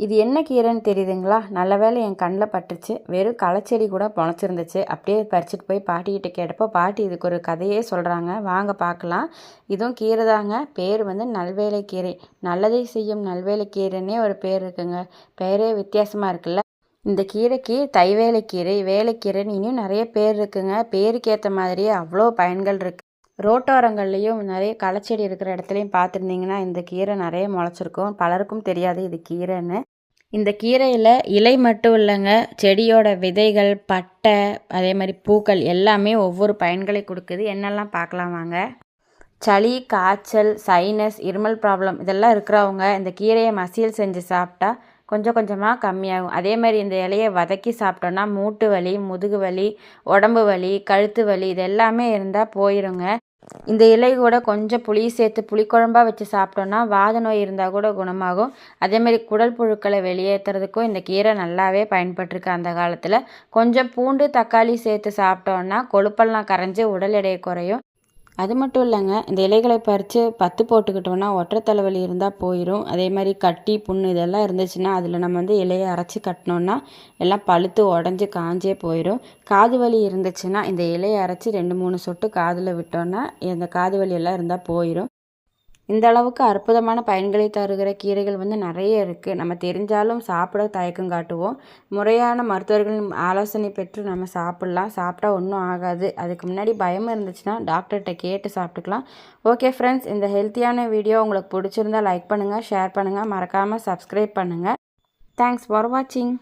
இது என்ன கீரைன்னு தெரியுதுங்களா? நல்ல வேளை என் கண்ணில் பட்டுச்சு. வெறும் களைச்செடி கூட பொழைச்சிருந்துச்சு அப்படியே பறிச்சுட்டு போய் பாட்டிக்கிட்ட கேட்டப்போ பாட்டி இதுக்கு ஒரு கதையே சொல்கிறாங்க வாங்க பார்க்கலாம் இதுவும் கீரை தாங்க. பேர் வந்து நல்வேலை கீரை. நல்லதை செய்யும் நல்வேலை கீரைன்னே ஒரு பேர் இருக்குங்க. பேரே வித்தியாசமாக இருக்குல்ல? இந்த கீரைக்கு தைவேலைக்கீரை வேலைக்கீரைன்னு இன்னும் நிறைய பேர் இருக்குங்க. பேருக்கு ஏற்ற மாதிரியே அவ்வளோ பயன்கள் இருக்குது ரோட்டோரங்கள்லேயும் நிறைய களைச்செடி இருக்கிற இடத்துலையும் பார்த்துருந்தீங்கன்னா இந்த கீரை நிறைய முளைச்சிருக்கும். பலருக்கும் தெரியாது இது கீரைன்னு. இந்த கீரையில் இலை மட்டும் இல்லைங்க செடியோட விதைகள் பட்டை அதே மாதிரி பூக்கள் எல்லாமே ஒவ்வொரு பயன்களை கொடுக்குது. என்னெல்லாம் பார்க்கலாம் வாங்க. சளி காய்ச்சல் சைனஸ் இருமல் ப்ராப்ளம் இதெல்லாம் இருக்கிறவங்க இந்த கீரையை மசியல் செஞ்சு சாப்பிட்டா கொஞ்சம் கொஞ்சமாக கம்மியாகும். அதே மாதிரி இந்த இலையை வதக்கி சாப்பிட்டோன்னா மூட்டு வலி முதுகு வலி உடம்பு வலி கழுத்து வலி இது எல்லாமே இருந்தால் போயிருங்க. இந்த இலை கூட கொஞ்சம் புளி சேர்த்து புளிக்குழம்பாக வச்சு சாப்பிட்டோன்னா வாத நோய் இருந்தால் கூட குணமாகும். அதேமாரி குடல் புழுக்களை வெளியேற்றுறதுக்கும் இந்த கீரை நல்லாவே பயன்பட்டிருக்கு அந்த காலத்தில். கொஞ்சம் பூண்டு தக்காளி சேர்த்து சாப்பிட்டோன்னா கொழுப்பெல்லாம் கரைஞ்சி உடல் எடை குறையும். அது மட்டும் இல்லைங்க இந்த இலைகளை பறித்து பத்து போட்டுக்கிட்டோன்னா ஒற்றை தலைவலி இருந்தால் போயிடும் அதே மாதிரி கட்டி புண்ணு இதெல்லாம் இருந்துச்சுன்னா அதில் நம்ம வந்து இலையை அரைச்சி கட்டினோன்னா எல்லாம் பழுத்து உடஞ்சி காஞ்சே போயிடும் காது வலி இருந்துச்சுன்னா இந்த இலையை அரைச்சி ரெண்டு மூணு சொட்டு காதில் விட்டோன்னா இந்த காது வலி எல்லாம் இருந்தால் போயிடும் இந்த அளவுக்கு அற்புதமான பயன்களை தருகிற கீரைகள் வந்து நிறைய இருக்குது நம்ம தெரிஞ்சாலும் சாப்பிட தயக்கம் காட்டுவோம். முறையான மருத்துவர்களின் ஆலோசனை பெற்று நம்ம சாப்பிட்லாம். சாப்பிட்டா ஒன்றும் ஆகாது. அதுக்கு முன்னாடி பயம் இருந்துச்சுன்னா டாக்டர்கிட்ட கேட்டு சாப்பிட்டுக்கலாம். ஓகே ஃப்ரெண்ட்ஸ் இந்த ஹெல்த்தியான வீடியோ உங்களுக்கு பிடிச்சிருந்தா லைக் பண்ணுங்கள் ஷேர் பண்ணுங்கள் மறக்காமல் சப்ஸ்கிரைப் பண்ணுங்கள் தேங்க்ஸ் ஃபார் வாட்சிங்